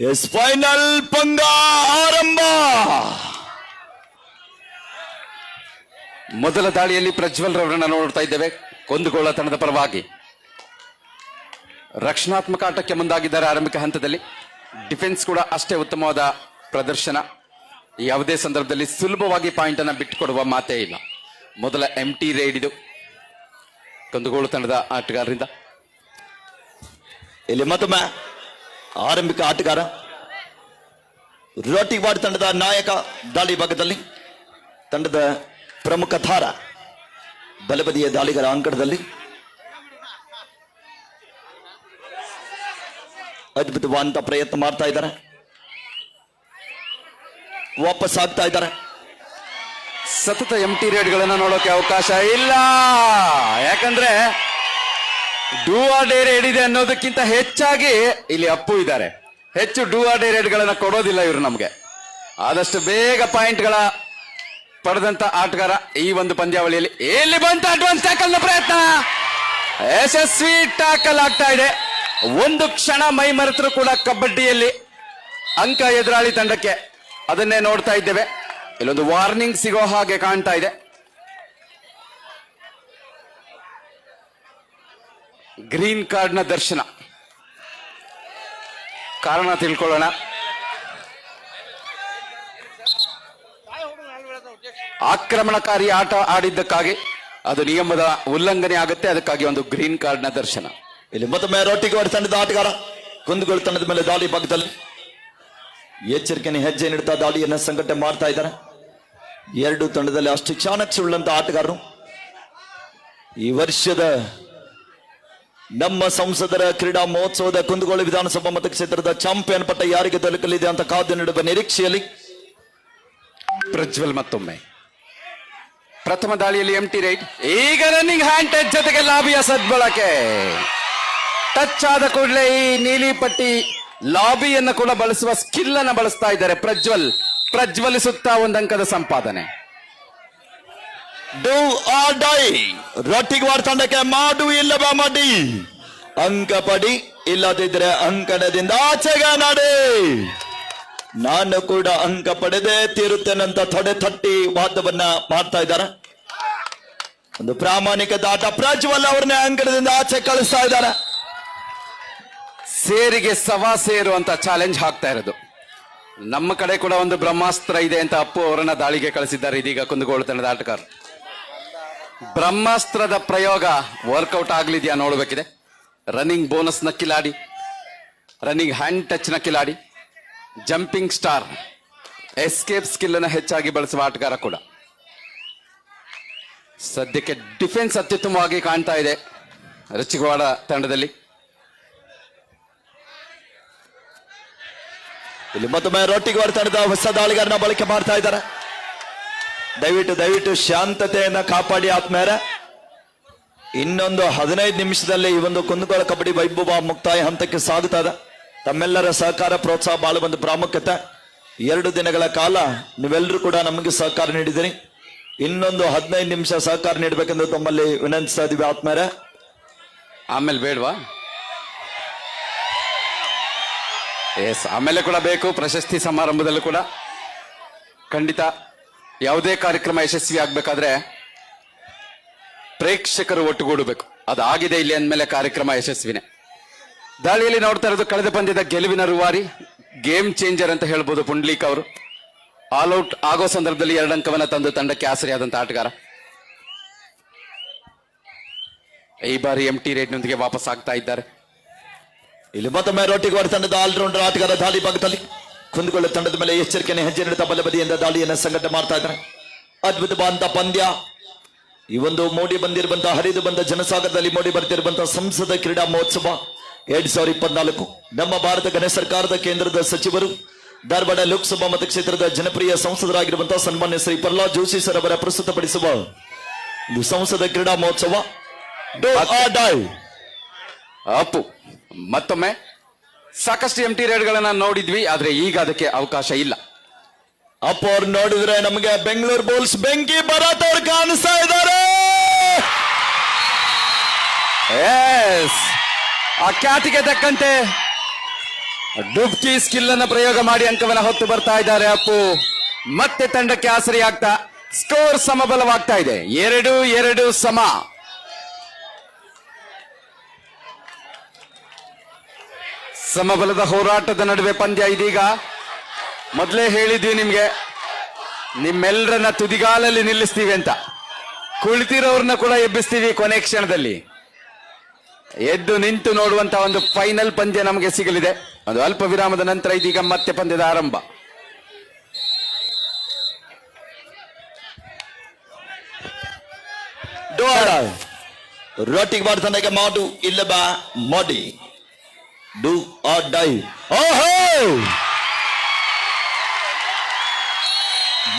S final ಪಂಗ ಆರಂಭ ಮೊದಲ ದಾಳಿಯಲ್ಲಿ ಪ್ರಜ್ವಲ್ ರವರನ್ನ ನೋಡ್ತಾ ಇದ್ದೇವೆ. ಕೊಂದುಗೋಳ ತಂಡದ ಪರವಾಗಿ. ರಕ್ಷಣಾತ್ಮಕ ಆಟಕ್ಕೆ ಮುಂದಾಗಿದ್ದಾರೆ ಆರಂಭಿಕ ಹಂತದಲ್ಲಿ. ಡಿಫೆನ್ಸ್ ಕೂಡ ಅಷ್ಟೇ ಉತ್ತಮವಾದ ಪ್ರದರ್ಶನ. ಯಾವುದೇ ಸಂದರ್ಭದಲ್ಲಿ ಸುಲಭವಾಗಿ ಪಾಯಿಂಟ್ ಅನ್ನ ಬಿಟ್ಟುಕೊಡುವ ಮಾತೇ ಇಲ್ಲ. ಮೊದಲ ಎಂ ಟಿ ರೈಡ್ ಇದು. ಕೊಂದುಗೋಳು ತಂಡದ ಆಟಗಾರರಿಂದ. ಇಲ್ಲಿ ಮತ್ತೊಮ್ಮೆ ಆರಂಭಿಕ ಆಟಗಾರ. ರೋಟಿವಾಡ್ ತಂಡದ ನಾಯಕ ದಾಳಿ ಭಾಗದಲ್ಲಿ ತಂಡದ ಪ್ರಮುಖ ಧಾರ ಬಲಬದಿಯ ದಾಳಿಗರ ಅಂಕಣದಲ್ಲಿ ಅದ್ಭುತವಾದಂತ ಪ್ರಯತ್ನ ಮಾಡ್ತಾ ಇದ್ದಾರೆ. ವಾಪಸ್ ಆಗ್ತಾ ಇದ್ದಾರೆ. ಸತತ ಎಂಟಿ ರೇಡ್ಗಳನ್ನ ನೋಡೋಕೆ ಅವಕಾಶ ಇಲ್ಲ. ಯಾಕಂದ್ರೆ ಡೂ ಆರ್ ಡೇ ರೇಡ್ ಇದೆ ಅನ್ನೋದಕ್ಕಿಂತ ಹೆಚ್ಚಾಗಿ ಇಲ್ಲಿ ಅಪ್ಪು ಇದ್ದಾರೆ. ಹೆಚ್ಚು ಡೂ ಆರ್ ಡೇ ರೇಡ್ಗಳನ್ನ ಕೊಡೋದಿಲ್ಲ ಇವರು ನಮಗೆ. ಆದಷ್ಟು ಬೇಗ ಪಾಯಿಂಟ್ಗಳ ಪಡೆದಂತ ಆಟಗಾರ ಈ ಒಂದು ಪಂದ್ಯಾವಳಿಯಲ್ಲಿ. ಎಲ್ಲಿ ಬಂತ ಅಡ್ವಾನ್ಸ್ ಟ್ಯಾಕಲ್ನ ಪ್ರಯತ್ನ? ಯಶಸ್ವಿ ಟ್ಯಾಕಲ್ ಆಗ್ತಾ ಇದೆ. ಒಂದು ಕ್ಷಣ ಮೈ ಮರೆತರು ಕೂಡ ಕಬಡ್ಡಿಯಲ್ಲಿ ಅಂಕ ಎದುರಾಳಿ ತಂಡಕ್ಕೆ ಅದನ್ನೇ ನೋಡ್ತಾ ಇದ್ದೇವೆ. ಇಲ್ಲೊಂದು ವಾರ್ನಿಂಗ್ ಸಿಗೋ ಹಾಗೆ ಕಾಣ್ತಾ ಇದೆ. ಗ್ರೀನ್ ಕಾರ್ಡ್ನ ದರ್ಶನ. ಕಾರಣ ತಿಳ್ಕೊಳ್ಳೋಣ. ಆಕ್ರಮಣಕಾರಿ ಆಟ ಆಡಿದ್ದಕ್ಕಾಗಿ ಅದು ನಿಯಮದ ಉಲ್ಲಂಘನೆ ಆಗುತ್ತೆ, ಅದಕ್ಕಾಗಿ ಒಂದು ಗ್ರೀನ್ ಕಾರ್ಡ್ನ ದರ್ಶನ. ಇಲ್ಲಿ ಮತ್ತೊಮ್ಮೆ ರೊಟ್ಟಿಗೆ ತಂಡದ ಆಟಗಾರ, ಕುಂದುಗಳು ತಂಡದ ಮೇಲೆ ದಾಳಿ ಭಾಗದಲ್ಲಿ. ಎಚ್ಚರಿಕೆನೆ ಹೆಜ್ಜೆ ನೀಡುತ್ತಾ ದಾಳಿಯನ್ನು ಸಂಘಟನೆ ಮಾಡ್ತಾ ಇದ್ದಾರೆ. ಎರಡು ತಂಡದಲ್ಲಿ ಅಷ್ಟು ಚಾಣಕ್ಷ ಆಟಗಾರರು. ಈ ವರ್ಷದ ನಮ್ಮ ಸಂಸದರ ಕ್ರೀಡಾ ಮಹೋತ್ಸವದ ಕುಂದಗೋಳ ವಿಧಾನಸಭಾ ಮತಕ್ಷೇತ್ರದ ಚಾಂಪಿಯನ್ ಪಟ್ಟ ಯಾರಿಗೆ ದೊರಕಲಿದೆ ಅಂತ ಕಾದು ನೀಡುವ ನಿರೀಕ್ಷೆಯಲ್ಲಿ ಪ್ರಜ್ವಲ್ ಮತ್ತೊಮ್ಮೆ. ಪ್ರಥಮ ದಾಳಿಯಲ್ಲಿ ಎಂ ಟಿ ರೈಟ್ ಈಗ ರನ್ನಿಂಗ್ ಹ್ಯಾಂಡ್ ಟಚ್ ಜೊತೆಗೆ ಲಾಬಿಯ ಸದ್ಬಳಕೆ. ಟಚ್ ಆದ ಕೂಡಲೇ ಈ ನೀಲಿ ಪಟ್ಟಿ ಲಾಬಿಯನ್ನು ಕೂಡ ಬಳಸುವ ಸ್ಕಿಲ್ ಅನ್ನು ಬಳಸ್ತಾ ಇದ್ದಾರೆ ಪ್ರಜ್ವಲ್. ಪ್ರಜ್ವಲಿಸುತ್ತಾ ಒಂದು ಅಂಕದ ಸಂಪಾದನೆ. ಡೂ ಆರ್ ಡೈ ರೊಟ್ಟಿಗೆ ತಂಡಕ್ಕೆ ಮಾಡು ಇಲ್ಲವ ಮಾಡಿ. ಅಂಕ ಪಡಿ, ಇಲ್ಲದಿದ್ರೆ ಅಂಕಣದಿಂದ ಆಚೆಗೆ ನಡೆ. ನಾನು ಕೂಡ ಅಂಕ ಪಡೆದೇ ತೀರುತ್ತೇನಂತ ತೊಡೆ ತಟ್ಟಿ ವಾದವನ್ನ ಮಾಡ್ತಾ ಇದ್ದಾರೆ. ಒಂದು ಪ್ರಾಮಾಣಿಕ ದಾಟ ಪ್ರಜ್ವಲ್ ಅವ್ರನ್ನ ಅಂಕಣದಿಂದ ಆಚೆ ಕಳಿಸ್ತಾ ಇದ್ದಾರೆ. ಸೇರಿಗೆ ಸವಾ ಸೇರು ಅಂತ ಚಾಲೆಂಜ್ ಹಾಕ್ತಾ ಇರೋದು. ನಮ್ಮ ಕಡೆ ಕೂಡ ಒಂದು ಬ್ರಹ್ಮಾಸ್ತ್ರ ಇದೆ ಅಂತ ಅಪ್ಪು ಅವರನ್ನ ದಾಳಿಗೆ ಕಳಿಸಿದ್ದಾರೆ ಇದೀಗ ಕುಂದಗೋಳು ತಂಡದ ಆಟಗಾರ ಬ್ರಹ್ಮಾಸ್ತ್ರದ ಪ್ರಯೋಗ ವರ್ಕೌಟ್ ಆಗ್ಲಿದ್ಯಾ ನೋಡಬೇಕಿದೆ. ರನ್ನಿಂಗ್ ಬೋನಸ್ನ Kiladi running hand ಟಚ್ನ Kiladi jumping star escape skill ಅನ್ನು ಹೆಚ್ಚಾಗಿ ಬಳಸುವ ಆಟಗಾರ ಕೂಡ. ಸದ್ಯಕ್ಕೆ ಡಿಫೆನ್ಸ್ ಅತ್ಯುತ್ತಮವಾಗಿ ಕಾಣ್ತಾ ಇದೆ ರುಚಿಗವಾಡ ತಂಡದಲ್ಲಿ. ಇಲ್ಲಿ ಮತ್ತೊಮ್ಮೆ ರೊಟ್ಟಿಗೆ ತಂಡದ ಹೊಸ ದಾಳಿಗಾರನ ಬಳಕೆ ಮಾಡ್ತಾ ಇದ್ದಾರೆ. ದಯವಿಟ್ಟು ದಯವಿಟ್ಟು ಶಾಂತತೆಯನ್ನ ಕಾಪಾಡಿ ಆತ್ಮ್ಯಾರ. ಇನ್ನೊಂದು ಹದಿನೈದು ನಿಮಿಷದಲ್ಲಿ ಈ ಒಂದು ಕುಂದಗೋಳ ಕಬಡ್ಡಿ ವೈಭವ ಮುಕ್ತಾಯ ಹಂತಕ್ಕೆ ಸಾಗುತ್ತದೆ. ತಮ್ಮೆಲ್ಲರ ಸಹಕಾರ, ಪ್ರೋತ್ಸಾಹ ಬಹಳ ಒಂದು ಪ್ರಾಮುಖ್ಯತೆ. ಎರಡು ದಿನಗಳ ಕಾಲ ನೀವೆಲ್ಲರೂ ಕೂಡ ನಮಗೆ ಸಹಕಾರ ನೀಡಿದಿರಿ. ಇನ್ನೊಂದು ಹದಿನೈದು ನಿಮಿಷ ಸಹಕಾರ ನೀಡಬೇಕೆಂದು ತಮ್ಮಲ್ಲಿ ವಿನಂತಿಸ್ತಾ ಇದೀವಿ ಆತ್ಮ್ಯಾರ. ಆಮೇಲೆ ಬೇಡವಾ? ಎಸ್ ಆಮೇಲೆ ಕೂಡ ಬೇಕು, ಪ್ರಶಸ್ತಿ ಸಮಾರಂಭದಲ್ಲೂ ಕೂಡ. ಖಂಡಿತ. ಯಾವುದೇ ಕಾರ್ಯಕ್ರಮ ಯಶಸ್ವಿ ಆಗ್ಬೇಕಾದ್ರೆ ಪ್ರೇಕ್ಷಕರು ಒಟ್ಟುಗೂಡಬೇಕು. ಅದಾಗಿದೆ ಇಲ್ಲಿ ಅಂದಮೇಲೆ ಕಾರ್ಯಕ್ರಮ ಯಶಸ್ವಿನೇ. ದಾಳಿಯಲ್ಲಿ ನೋಡ್ತಾ ಇರೋದು ಕಳೆದ ಬಂದಿದ್ದ ಗೆಲುವಿನ ರೂವಾರಿ ಗೇಮ್ ಚೇಂಜರ್ ಅಂತ ಹೇಳ್ಬೋದು ಪುಂಡ್ಲೀಕ್ ಅವರು. ಆಲ್ ಔಟ್ ಆಗೋ ಸಂದರ್ಭದಲ್ಲಿ ಎರಡು ಅಂಕವನ್ನ ತಂದು ತಂಡಕ್ಕೆ ಆಸರೆಯಾದಂತ ಆಟಗಾರ. ಈ ಬಾರಿ ಎಂ ಟಿ ರೇಟ್ನೊಂದಿಗೆ ವಾಪಸ್ ಆಗ್ತಾ ಇದ್ದಾರೆ. ಇಲ್ಲಿ ಮತ್ತೊಮ್ಮೆ ರೊಟ್ಟಿಗೆ ತಂಡದ ಆಲ್ರೌಂಡರ್ ಆಟಗಾರ ದಾಳಿ ಭಾಗದಲ್ಲಿ. ಕುಂದಗೊಳ್ಳ ತಂಡದ ಮೇಲೆ ಎಚ್ಚರಿಕೆಯನ್ನು ಹೆಜ್ಜೆ ನೀಡುತ್ತಾ ಬಲಬದಿಯಿಂದ ದಾಳಿಯನ್ನು ಸಂಘಟನೆ ಮಾಡ್ತಾ ಇದ್ದಾರೆ. ಅದ್ಭುತವಾದಂತಹ ಪಂದ್ಯ. ಈ ಒಂದು ಮೋಡಿ ಬಂದಿರುವಂತಹ, ಹರಿದು ಬಂದ ಜನಸಾಗರದಲ್ಲಿ ಮೋಡಿ ಬರ್ತಿರುವಂತಹ ಸಂಸದ ಕ್ರೀಡಾ ಮಹೋತ್ಸವ ಎರಡ್ ಸಾವಿರದ ಇಪ್ಪತ್ನಾಲ್ಕು. ನಮ್ಮ ಭಾರತ ಗಣ ಸರ್ಕಾರದ ಕೇಂದ್ರದ ಸಚಿವರು, ಧಾರವಾಡ ಲೋಕಸಭಾ ಮತಕ್ಷೇತ್ರದ ಜನಪ್ರಿಯ ಸಂಸದರಾಗಿರುವಂತಹ ಸನ್ಮಾನ್ಯ ಶ್ರೀ ಪ್ರಹ್ಲಾದ್ ಜೋಶಿ ಸರ್ ಅವರ ಪ್ರಸ್ತುತಪಡಿಸುವ ಸಂಸದ ಕ್ರೀಡಾ ಮಹೋತ್ಸವ. ಅಪ್ಪು, ಮತ್ತೊಮ್ಮೆ. ಸಾಕಷ್ಟು ಎಂ ಟಿ ರೇಡ್ಗಳನ್ನ ನೋಡಿದ್ವಿ ಆದ್ರೆ ಈಗ ಅದಕ್ಕೆ ಅವಕಾಶ ಇಲ್ಲ. ಅಪ್ಪ ಅವ್ರು ನೋಡಿದ್ರೆ ನಮಗೆ ಬೆಂಗಳೂರು ಬೌಲ್ಸ್ ಬೆಂಕಿ ಭರತ್ ಅವ್ರು ಕಾಣಿಸ್ತಾ ಇದ್ದಾರೆ! ಎಸ್ ಆ ಖ್ಯಾತಿಗೆ ತಕ್ಕಂತೆ ಡುಬ್ಕಿ ಸ್ಕಿಲ್ ಅನ್ನ ಪ್ರಯೋಗ ಮಾಡಿ ಅಂಕವನ್ನ ಹೊತ್ತು ಬರ್ತಾ ಇದ್ದಾರೆ ಅಪ್ಪು. ಮತ್ತೆ ತಂಡಕ್ಕೆ ಆಸರಿ ಆಗ್ತಾ ಸ್ಕೋರ್ ಸಮಬಲವಾಗ್ತಾ ಇದೆ. ಎರಡು ಎರಡು ಸಮ. ಸಮಬಲದ ಹೋರಾಟದ ನಡುವೆ ಪಂದ್ಯ ಇದೀಗ. ಮೊದಲೇ ಹೇಳಿದ್ವಿ ನಿಮ್ಗೆ ನಿಮ್ಮೆಲ್ಲರನ್ನ ತುದಿಗಾಲಲ್ಲಿ ನಿಲ್ಲಿಸ್ತೀವಿ ಅಂತ. ಕುಳಿತಿರೋರ್ನ ಕೂಡ ಎಬ್ಬಿಸ್ತೀವಿ ಕೊನೆ ಕ್ಷಣದಲ್ಲಿ. ಎದ್ದು ನಿಂತು ನೋಡುವಂತ ಒಂದು ಫೈನಲ್ ಪಂದ್ಯ ನಮಗೆ ಸಿಗಲಿದೆ. ಒಂದು ಅಲ್ಪ ವಿರಾಮದ ನಂತರ ಇದೀಗ ಮತ್ತೆ ಪಂದ್ಯದ ಆರಂಭ. ರೋಟಿಗೆ ಮಾಡ್ತಾನೆ ಮಾಡು ಇಲ್ಲ ಬಾ ಮಾಡಿ. ಡು ಆರ್ ಡೈ ಓಹೋ!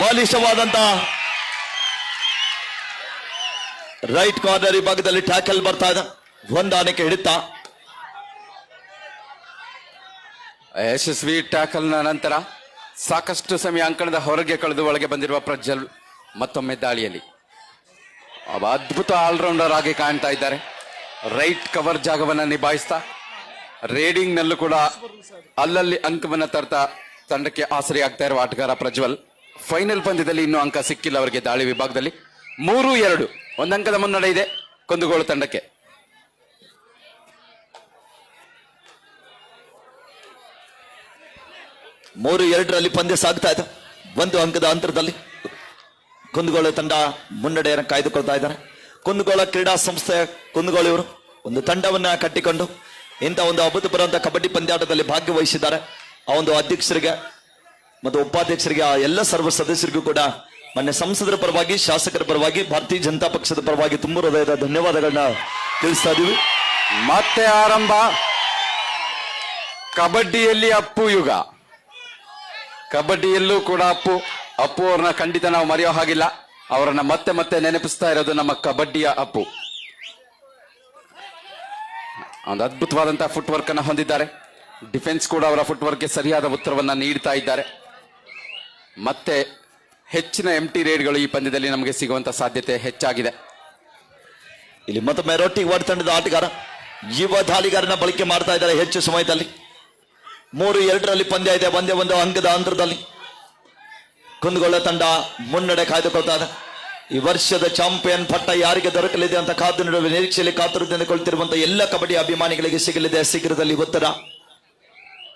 ಬಲಿಷ್ಠವಾದಂತ ರೈಟ್ ಕಾರ್ನರ್ ಭಾಗದಲ್ಲಿ ಟ್ಯಾಕಲ್ ಬರ್ತಾ ಇದೆ. ಹೊಂದಾಣಿಕೆ ಹಿಡಿತಾ. ಯಶಸ್ವಿ ಟ್ಯಾಕಲ್ನ ನಂತರ ಸಾಕಷ್ಟು ಸಮಯ ಅಂಕಣದ ಹೊರಗೆ ಕಳೆದು ಒಳಗೆ ಬಂದಿರುವ ಪ್ರಜ್ವಲ್ ಮತ್ತೊಮ್ಮೆ ದಾಳಿಯಲ್ಲಿ. ಅದ್ಭುತ ಆಲ್ರೌಂಡರ್ ಆಗಿ ಕಾಣ್ತಾ ಇದ್ದಾರೆ. ರೈಟ್ ಕವರ್ ಜಾಗವನ್ನು ನಿಭಾಯಿಸ್ತಾ ರೇಡಿಂಗ್ ನಲ್ಲೂ ಕೂಡ ಅಲ್ಲಲ್ಲಿ ಅಂಕವನ್ನ ತರ್ತಾ ತಂಡಕ್ಕೆ ಆಸರೆ ಆಗ್ತಾ ಇರುವ ಆಟಗಾರ ಪ್ರಜ್ವಲ್. ಫೈನಲ್ ಪಂದ್ಯದಲ್ಲಿ ಇನ್ನೂ ಅಂಕ ಸಿಕ್ಕಿಲ್ಲ ಅವರಿಗೆ ದಾಳಿ ವಿಭಾಗದಲ್ಲಿ. ಮೂರು ಎರಡು. ಒಂದಂಕದ ಮುನ್ನಡೆ ಇದೆ ಕುಂದಗೋಳು ತಂಡಕ್ಕೆ. ಮೂರು ಎರಡರಲ್ಲಿ ಪಂದ್ಯ ಸಾಗ್ತಾ ಇದೆ. ಒಂದು ಅಂಕದ ಅಂತರದಲ್ಲಿ ಕುಂದಗೋಳ ತಂಡ ಮುನ್ನಡೆಯನ್ನು ಕಾಯ್ದುಕೊಳ್ತಾ ಇದ್ದಾರೆ. ಕುಂದಗೋಳ ಕ್ರೀಡಾ ಸಂಸ್ಥೆಯ ಕುಂದಗೋಳ ಇವರು. ಒಂದು ತಂಡವನ್ನ ಕಟ್ಟಿಕೊಂಡು ಇಂಥ ಒಂದು ಅಭೂತಪೂರ್ವಂತ ಕಬಡ್ಡಿ ಪಂದ್ಯಾಟದಲ್ಲಿ ಭಾಗವಹಿಸಿದ್ದಾರೆ ಆ ಒಂದು ಅಧ್ಯಕ್ಷರಿಗೆ ಮತ್ತು ಉಪಾಧ್ಯಕ್ಷರಿಗೆ, ಆ ಎಲ್ಲ ಸರ್ವ ಸದಸ್ಯರಿಗೂ ಕೂಡ ಮೊನ್ನೆ ಸಂಸದರ ಪರವಾಗಿ, ಶಾಸಕರ ಪರವಾಗಿ, ಭಾರತೀಯ ಜನತಾ ಪಕ್ಷದ ಪರವಾಗಿ ತುಂಬ ಹೃದಯದ ಧನ್ಯವಾದಗಳನ್ನ ತಿಳಿಸ್ತಾ ಇದೀವಿ ಮತ್ತೆ ಆರಂಭ. ಕಬಡ್ಡಿಯಲ್ಲಿ ಅಪ್ಪು ಯುಗ. ಕಬಡ್ಡಿಯಲ್ಲೂ ಕೂಡ ಅಪ್ಪು. ಅಪ್ಪು ಅವ್ರನ್ನ ಖಂಡಿತ ನಾವು ಮರೆಯೋ ಹಾಗಿಲ್ಲ. ಅವರನ್ನ ಮತ್ತೆ ಮತ್ತೆ ನೆನಪಿಸ್ತಾ ಇರೋದು ನಮ್ಮ ಕಬಡ್ಡಿಯ ಅಪ್ಪು. ಒಂದು ಅದ್ಭುತವಾದಂತಹ ಫುಟ್ ವರ್ಕ್ ಅನ್ನ ಹೊಂದಿದ್ದಾರೆ. ಡಿಫೆನ್ಸ್ ಕೂಡ ಅವರ ಫುಟ್ ವರ್ಕ್ಗೆ ಸರಿಯಾದ ಉತ್ತರವನ್ನ ನೀಡ್ತಾ ಇದ್ದಾರೆ. ಮತ್ತೆ ಹೆಚ್ಚಿನ ಎಂ ಟಿ ರೇಡ್ಗಳು ಈ ಪಂದ್ಯದಲ್ಲಿ ನಮಗೆ ಸಿಗುವಂತ ಸಾಧ್ಯತೆ ಹೆಚ್ಚಾಗಿದೆ. ಇಲ್ಲಿ ಮತ್ತೊಮ್ಮೆ ರೊಟ್ಟಿ ವಾರ್ಡ್ ತಂಡದ ಆಟಗಾರ, ಯುವ ದಾಳಿಗಾರನ ಬಳಕೆ ಮಾಡ್ತಾ ಇದ್ದಾರೆ ಹೆಚ್ಚು ಸಮಯದಲ್ಲಿ. ಮೂರು ಎರಡರಲ್ಲಿ ಪಂದ್ಯ ಇದೆ, ಒಂದೇ ಒಂದು ಅಂಗದ ಅಂತರದಲ್ಲಿ. ಕುಂದಗೋಳ ತಂಡ ಮುನ್ನಡೆ ಕಾಯ್ದುಕೊಳ್ತಾ ಇದೆ. ಈ ವರ್ಷದ ಚಾಂಪಿಯನ್ ಪಟ್ಟ ಯಾರಿಗೆ ದೊರಕಲಿದೆ ಅಂತ ಕಾದು ನೋಡುವ ನಿರೀಕ್ಷೆಯಲ್ಲಿ ಕಾತುರದಿಂದ ಕೊಳ್ತಿರುವಂತಹ ಎಲ್ಲ ಕಬಡ್ಡಿ ಅಭಿಮಾನಿಗಳಿಗೆ ಸಿಗಲಿದೆ. ಶೀಘ್ರದಲ್ಲಿ ಉತ್ತರ.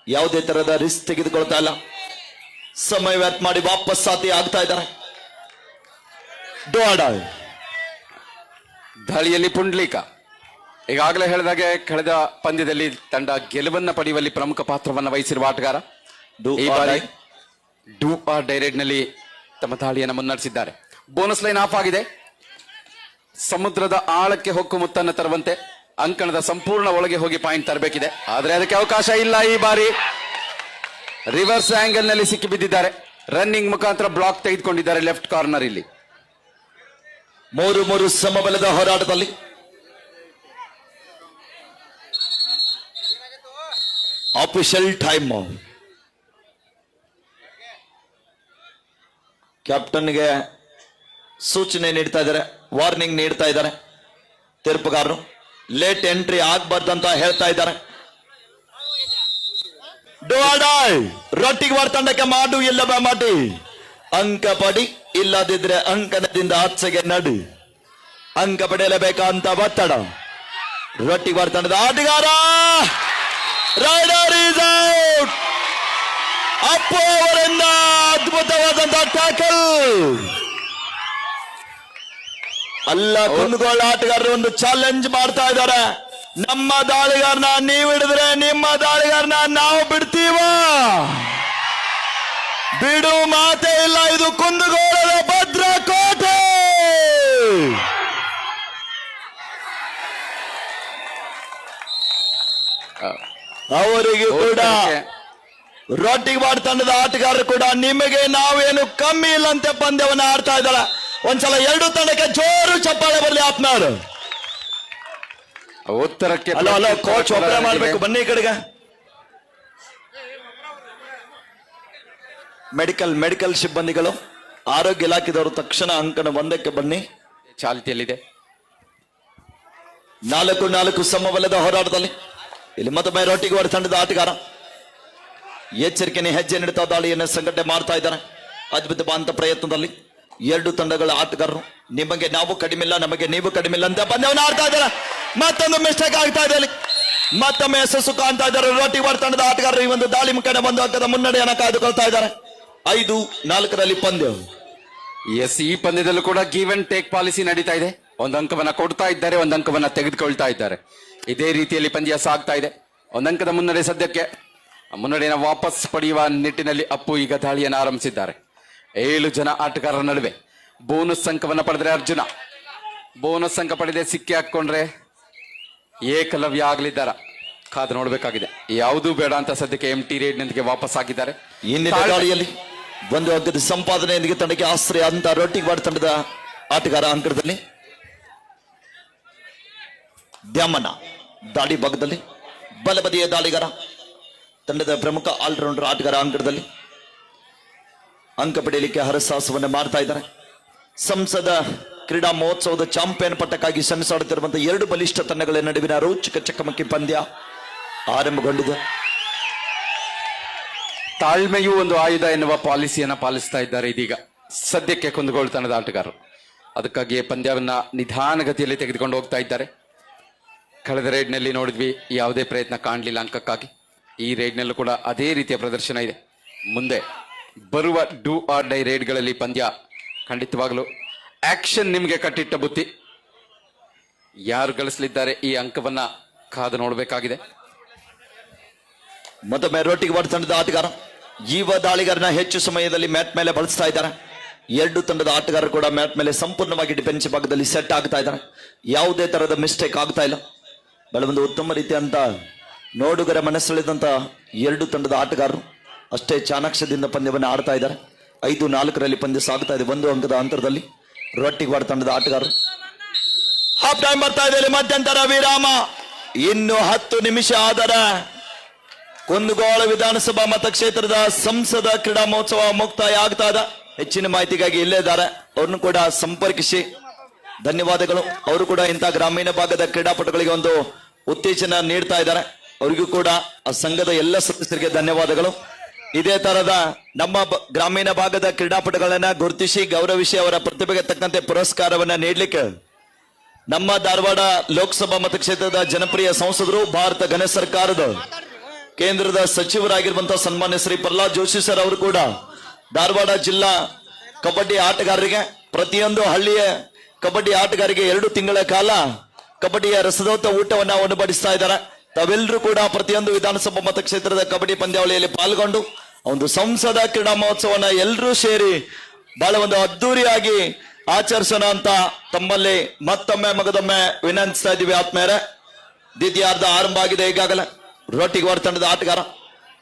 ಯಾವುದೇ ತರಹದ ರಿಸ್ಕ್ ತೆಗೆದುಕೊಳ್ತಾ ಇಲ್ಲ. ಸಮಯ ವ್ಯರ್ಥ ಮಾಡಿ ವಾಪಸ್ ಸಾತಿ ಆಗ್ತಾ ಇದ್ದಾರೆ. ದಳಿಯಲ್ಲಿ ಪುಂಡ್ಲಿಕ. ಈಗಾಗಲೇ ಹೇಳಿದಾಗೆ ಕಳೆದ ಪಂದ್ಯದಲ್ಲಿ ತಂಡ ಗೆಲುವನ್ನ ಪಡೆಯುವಲ್ಲಿ ಪ್ರಮುಖ ಪಾತ್ರವನ್ನು ವಹಿಸಿರುವ ಆಟಗಾರ ಈ ಬಾರಿ ಡೂ. ಆರ್ ಡೈರೆಡ್ನಲ್ಲಿ ತಮ್ಮ ದಾಳಿಯನ್ನು ಮುನ್ನಡೆಸಿದ್ದಾರೆ. ಬೋನಸ್ ಲೈನ್ ಆಫ್ ಆಗಿದೆ. ಸಮುದ್ರದ ಆಳಕ್ಕೆ ಹೊಕ್ಕು ಮುತ್ತನ್ನು ತರುವಂತೆ ಅಂಕಣದ ಸಂಪೂರ್ಣ ಒಳಗೆ ಹೋಗಿ ಪಾಯಿಂಟ್ ತರಬೇಕಿದೆ. ಆದರೆ ಅದಕ್ಕೆ ಅವಕಾಶ ಇಲ್ಲ ಈ ಬಾರಿ. ರಿವರ್ಸ್ ಆಂಗಲ್ನಲ್ಲಿ ಸಿಕ್ಕಿ ಬಿದ್ದಿದ್ದಾರೆ ರನ್ನಿಂಗ್ ಮುಖಾಂತರ ಬ್ಲಾಕ್ ತೆಗೆದುಕೊಂಡಿದ್ದಾರೆ ಲೆಫ್ಟ್ ಕಾರ್ನರ್ ಇಲ್ಲಿ. ಮೂರು ಮೂರು ಸಮಬಲದ ಹೋರಾಟದಲ್ಲಿ. ಆಫಿಷಿಯಲ್ ಟೈಮ್ ಕ್ಯಾಪ್ಟನ್ಗೆ ಸೂಚನೆ ನೀಡ್ತಾ ಇದ್ದಾರೆ ವಾರ್ನಿಂಗ್ ನೀಡ್ತಾ ಇದ್ದಾರೆ. ತೀರ್ಪುಗಾರರು ಲೇಟ್ ಎಂಟ್ರಿ ಆಗ್ಬಾರ್ದಂತ ಹೇಳ್ತಾ ಇದ್ದಾರೆ. ರೊಟ್ಟಿಗೆ ತಂಡಕ್ಕೆ ಮಾಡು, ಇಲ್ಲ ಮಾಡಿ. ಅಂಕ ಪಡಿ, ಇಲ್ಲದಿದ್ರೆ ಅಂಕನದಿಂದ ಆಚೆಗೆ ನಡಿ. ಅಂಕ ಪಡೆಯಲೇಬೇಕಂತ ಒತ್ತಡ. ರೊಟ್ಟಿ ತಂಡದ ಆಟಗಾರ, ರೈಡರ್ ಈಸ್ ಔಟ್ ಅಪ್ಪು ಅವರಿಂದ ಅದ್ಭುತವಾದಂತಹ ಟ್ಯಾಕಲ್ ಅಲ್ಲ ಕುಂದಗೋಳ ಆಟಗಾರರು ಒಂದು ಚಾಲೆಂಜ್ ಮಾಡ್ತಾ ಇದ್ದಾರೆ. ನಮ್ಮ ದಾಳಿಗಾರನ ನೀವು ಹಿಡಿದ್ರೆ ನಿಮ್ಮ ದಾಳಿಗಾರನ ನಾವು ಬಿಡ್ತೀವ? ಬಿಡು ಮಾತೇ ಇಲ್ಲ ಇದು ಕುಂದಗೋಳದ ಭದ್ರಕೋಟೆ! ಅವರಿಗೆ ಕೂಡ ರೊಟ್ಟಿಗೆ ತಂಡದ ಆಟಗಾರರು ಕೂಡ ನಿಮಗೆ ನಾವೇನು ಕಮ್ಮಿ ಇಲ್ಲಂತೆ ಪಂದ್ಯವನ್ನ ಆಡ್ತಾ ಇದ್ದಾಳೆ. ಒಂದ್ಸಲ ಎರಡು ತಂಡಕ್ಕೆ ಜೋರು ಚಪ್ಪಾಳೆ ಬರಲಿ ಆತ್ಮವರು ಉತ್ತರಕ್ಕೆ ಅಲ್ಲ ಅಲ್ಲ ಕೋಚ್ ಒಬ್ಬರೇ ಮಾಡಬೇಕು ಬನ್ನಿ ಕಡೆಗ. ಮೆಡಿಕಲ್ ಮೆಡಿಕಲ್ ಸಿಬ್ಬಂದಿಗಳು ಆರೋಗ್ಯ ಇಲಾಖೆದವರು ತಕ್ಷಣ ಅಂಕಣ ಒಂದಕ್ಕೆ ಬನ್ನಿ. ಚಾಲ್ತಿಯಲ್ಲಿದೆ. ನಾಲ್ಕು ನಾಲ್ಕು ಸಮಬಲದ ಹೋರಾಟದಲ್ಲಿ. ಇಲ್ಲಿ ಮತ್ತೊಮ್ಮೆ ರೊಟ್ಟಿಗೆ ಹೊರ ತಂಡದ ಆಟಗಾರ. ಎಚ್ಚರಿಕೆನೆ ಹೆಜ್ಜೆ ನೀಡುತ್ತಾ ದಾಳಿಯನ್ನು ಸಂಘಟನೆ ಮಾಡ್ತಾ ಇದ್ದಾರೆ. ಅದ್ಭುತವಾದಂತ ಪ್ರಯತ್ನದಲ್ಲಿ ಎರಡು ತಂಡಗಳ ಆಟಗಾರರು, ನಿಮಗೆ ನಾವು ಕಡಿಮೆ ಇಲ್ಲ ನಮಗೆ ನೀವು ಕಡಿಮೆ ಇಲ್ಲ ಅಂತ ಬಂದವನ್ನ ಆಡ್ತಾ ಇದ್ದಾರೆ. ಮತ್ತೊಂದು ಮಿಸ್ಟೇಕ್ ಆಗ್ತಾ ಇದೆ ಅಲ್ಲಿ. ಮತ್ತೊಮ್ಮೆ ಯಶಸ್ಸು ಕಾಣ್ತಾ ಇದ್ದಾರೆ. ರೋಟಿ ವಾರ್ ತಂಡದ ಆಟಗಾರರು ಈ ಒಂದು ದಾಳಿ ಮುಖಂಡ ಬಂದು ಹಾಕದ ಮುನ್ನಡೆಯನ್ನು ಕಾಯ್ದುಕೊಳ್ತಾ ಇದ್ದಾರೆ. ಐದು, ನಾಲ್ಕರಲ್ಲಿ ಪಂದ್ಯ. ಎಸ್ ಈ ಪಂದ್ಯದಲ್ಲೂ ಕೂಡ ಗಿವ್ ಅಂಡ್ ಟೇಕ್ ಪಾಲಿಸಿ ನಡೀತಾ ಇದೆ. ಒಂದು ಅಂಕವನ್ನ ಕೊಡ್ತಾ ಇದ್ದಾರೆ, ಒಂದು ಅಂಕವನ್ನ ತೆಗೆದುಕೊಳ್ತಾ ಇದ್ದಾರೆ. ಇದೇ ರೀತಿಯಲ್ಲಿ ಪಂದ್ಯ ಸಾಗ್ತಾ ಇದೆ. ಒಂದು ಅಂಕದ ಮುನ್ನಡೆ ಸದ್ಯಕ್ಕೆ ಮುನ್ನಡೆಯನ್ನು ವಾಪಸ್ ಪಡೆಯುವ ನಿಟ್ಟಿನಲ್ಲಿ ಅಪ್ಪು ಈಗ ದಾಳಿಯನ್ನು ಆರಂಭಿಸಿದ್ದಾರೆ. ಏಳು ಜನ ಆಟಗಾರರ ನಡುವೆ ಬೋನಸ್ ಅಂಕವನ್ನು ಪಡೆದರೆ ಅರ್ಜುನ. ಬೋನಸ್ ಅಂಕ ಪಡೆದೇ ಸಿಕ್ಕಿ ಹಾಕೊಂಡ್ರೆ ಏಕಲವ್ಯ ಆಗಲಿದ್ದಾರ? ಕಾದು ನೋಡಬೇಕಾಗಿದೆ. ಯಾವುದೂ ಬೇಡ ಅಂತ ಸದ್ಯಕ್ಕೆ ಎಂ ಟಿ ರೇಡ್ನೊಂದಿಗೆ ವಾಪಸ್ ಆಗಿದ್ದಾರೆ. ದಾಳಿಯಲ್ಲಿ ಒಂದು ಅಂಕದ ಸಂಪಾದನೆಯೊಂದಿಗೆ ತಂಡಕ್ಕೆ ಆಶ್ರಯ ಅಂತ ರೋಟಿವಾಡ್ ತಂಡದ ಆಟಗಾರ ಅಂಕಣದಲ್ಲಿ ದ್ಯಾಮಣ್ಣ ದಾಳಿ ಭಾಗದಲ್ಲಿ ಬಲಬದಿಯ ದಾಳಿಗಾರ ತಂಡದ ಪ್ರಮುಖ ಆಲ್ರೌಂಡರ್ ಆಟಗಾರ ಅಂಕಣದಲ್ಲಿ ಅಂಕ ಪಡೆಯಲಿಕ್ಕೆ ಹರಸಾಹಸವನ್ನು ಮಾಡ್ತಾ ಇದ್ದಾರೆ. ಸಂಸದ ಕ್ರೀಡಾ ಮಹೋತ್ಸವದ ಚಾಂಪಿಯನ್ ಪಟ್ಟಕ್ಕಾಗಿ ಸೆಣಸಾಡುತ್ತಿರುವಂತಹ ಎರಡು ಬಲಿಷ್ಠ ತಂಡಗಳ ನಡುವಿನ ರೋಚಕ ಚಕಮಕಿ ಪಂದ್ಯ ಆರಂಭಗೊಂಡಿದೆ. ತಾಳ್ಮೆಯೂ ಒಂದು ಆಯುಧ ಎನ್ನುವ ಪಾಲಿಸಿಯನ್ನ ಪಾಲಿಸ್ತಾ ಇದ್ದಾರೆ ಇದೀಗ. ಸದ್ಯಕ್ಕೆ ಕುಂದಗೋಳು ತಂಡದ ಆಟಗಾರರು. ಅದಕ್ಕಾಗಿ ಪಂದ್ಯವನ್ನ ನಿಧಾನಗತಿಯಲ್ಲಿ ತೆಗೆದುಕೊಂಡು ಹೋಗ್ತಾ ಇದ್ದಾರೆ. ಕಳೆದ ರೈಡ್ನಲ್ಲಿ ನೋಡಿದ್ವಿ ಯಾವುದೇ ಪ್ರಯತ್ನ ಕಾಣಲಿಲ್ಲ ಅಂಕಕ್ಕಾಗಿ ಈ ರೈಡ್ನಲ್ಲೂ ಕೂಡ ಅದೇ ರೀತಿಯ ಪ್ರದರ್ಶನ ಇದೆ. ಮುಂದೆ ಬರುವ ಡೂ ಆರ್ ಡೈ ರೈಡ್ಗಳಲ್ಲಿ ಪಂದ್ಯ ಖಂಡಿತವಾಗಲು ಆಕ್ಷನ್ ನಿಮಗೆ ಕಟ್ಟಿಟ್ಟ ಬುತ್ತಿ. ಯಾರು ಗಳಿಸಲಿದ್ದಾರೆ ಈ ಅಂಕವನ್ನ ಕಾದು ನೋಡಬೇಕಾಗಿದೆ. ಮತ್ತೊಮ್ಮೆ ರೊಟ್ಟಿಗೆ ವಾಡ್ ತಂಡದ ಆಟಗಾರ ಜೀವ ದಾಳಿಗಾರನ ಹೆಚ್ಚು ಸಮಯದಲ್ಲಿ ಮ್ಯಾಟ್ ಮೇಲೆ ಬಳಸ್ತಾ ಇದ್ದಾರೆ. ಎರಡು ತಂಡದ ಆಟಗಾರರು ಕೂಡ ಮ್ಯಾಟ್ ಮೇಲೆ ಸಂಪೂರ್ಣವಾಗಿ ಡಿಫೆನ್ಸ್ ಭಾಗದಲ್ಲಿ ಸೆಟ್ ಆಗ್ತಾ ಇದ್ದಾರೆ. ಯಾವುದೇ ತರಹದ ಮಿಸ್ಟೇಕ್ ಆಗ್ತಾ ಇಲ್ಲ. ಬಹಳ ಒಂದು ಉತ್ತಮ ರೀತಿಯಂತ ನೋಡುಗರ ಮನಸ್ಸೆಳೆದಂತ ಎರಡು ತಂಡದ ಆಟಗಾರರು ಅಷ್ಟೇ ಚಾಣಾಕ್ಷದಿಂದ ಪಂದ್ಯವನ್ನು ಆಡ್ತಾ ಇದ್ದಾರೆ. ಐದು, ನಾಲ್ಕರಲ್ಲಿ ಪಂದ್ಯ ಸಾಗ್ತಾ ಇದೆ ಒಂದು ಅಂಕದ ಅಂತರದಲ್ಲಿ ರೊಟ್ಟಿಗೆ ವಾಡ್ ತಂಡದ ಆಟಗಾರರು. ಹಾಫ್ ಟೈಮ್ ಬರ್ತಾ ಇದೆ ಮಧ್ಯಂತರ ವಿರಾಮ. ಇನ್ನು ಹತ್ತು ನಿಮಿಷ ಆದರೆ ಕುಂದಗೋಳ ವಿಧಾನಸಭಾ ಮತಕ್ಷೇತ್ರದ ಸಂಸದ ಕ್ರೀಡಾ ಮಹೋತ್ಸವ ಮುಕ್ತಾಯ ಆಗ್ತಾ ಇದೆ. ಹೆಚ್ಚಿನ ಮಾಹಿತಿಗಾಗಿ ಇಲ್ಲೇ ಇದ್ದಾರೆ. ಅವ್ರನ್ನು ಕೂಡ ಸಂಪರ್ಕಿಸಿ. ಧನ್ಯವಾದಗಳು. ಅವರು ಕೂಡ ಇಂಥ ಗ್ರಾಮೀಣ ಭಾಗದ ಕ್ರೀಡಾಪಟುಗಳಿಗೆ ಒಂದು ಉತ್ತೇಜನ ನೀಡ್ತಾ ಇದ್ದಾರೆ. ಅವರಿಗೂ ಕೂಡ ಆ ಸಂಘದ ಎಲ್ಲ ಸದಸ್ಯರಿಗೆ ಧನ್ಯವಾದಗಳು. ಇದೇ ತರದ ನಮ್ಮ ಗ್ರಾಮೀಣ ಭಾಗದ ಕ್ರೀಡಾಪಟುಗಳನ್ನ ಗುರುತಿಸಿ ಗೌರವಿಸಿ ಅವರ ಪ್ರತಿಭೆಗೆ ತಕ್ಕಂತೆ ಪುರಸ್ಕಾರವನ್ನ ನೀಡಲಿಕ್ಕೆ ನಮ್ಮ ಧಾರವಾಡ ಲೋಕಸಭಾ ಮತಕ್ಷೇತ್ರದ ಜನಪ್ರಿಯ ಸಂಸದರು ಭಾರತ ಘನ ಸರ್ಕಾರದ ಕೇಂದ್ರದ ಸಚಿವರಾಗಿರುವಂತಹ ಸನ್ಮಾನ್ಯ ಶ್ರೀ ಪ್ರಹ್ಲಾದ್ ಜೋಶಿ ಸರ್ ಅವರು ಕೂಡ ಧಾರವಾಡ ಜಿಲ್ಲಾ ಕಬಡ್ಡಿ ಆಟಗಾರರಿಗೆ ಪ್ರತಿಯೊಂದು ಹಳ್ಳಿಯ ಕಬಡ್ಡಿ ಆಟಗಾರರಿಗೆ ಎರಡು ತಿಂಗಳ ಕಾಲ ಕಬಡ್ಡಿಯ ರಸದೋತ ಊಟವನ್ನು ಉಣಬಡಿಸ್ತಾ ಇದ್ದಾರೆ. ತಾವೆಲ್ಲರೂ ಕೂಡ ಪ್ರತಿಯೊಂದು ವಿಧಾನಸಭಾ ಮತಕ್ಷೇತ್ರದ ಕಬಡ್ಡಿ ಪಂದ್ಯಾವಳಿಯಲ್ಲಿ ಪಾಲ್ಗೊಂಡು ಒಂದು ಸಂಸದ ಕ್ರೀಡಾ ಮಹೋತ್ಸವನ ಎಲ್ಲರೂ ಸೇರಿ ಬಹಳ ಒಂದು ಅದ್ದೂರಿಯಾಗಿ ಆಚರಿಸೋಣ ಅಂತ ತಮ್ಮಲ್ಲಿ ಮತ್ತೊಮ್ಮೆ ಮಗದೊಮ್ಮೆ ವಿನಂತಿಸ್ತಾ ಇದ್ದೀವಿ ಆತ್ಮೇರೆ ದ್ವಿತೀಯಾರ್ಧ ಆರಂಭ ಆಗಿದೆ ಈಗಾಗಲೇ. ರೋಟಿಗೋಡ್ ತಂಡದ ಆಟಗಾರ,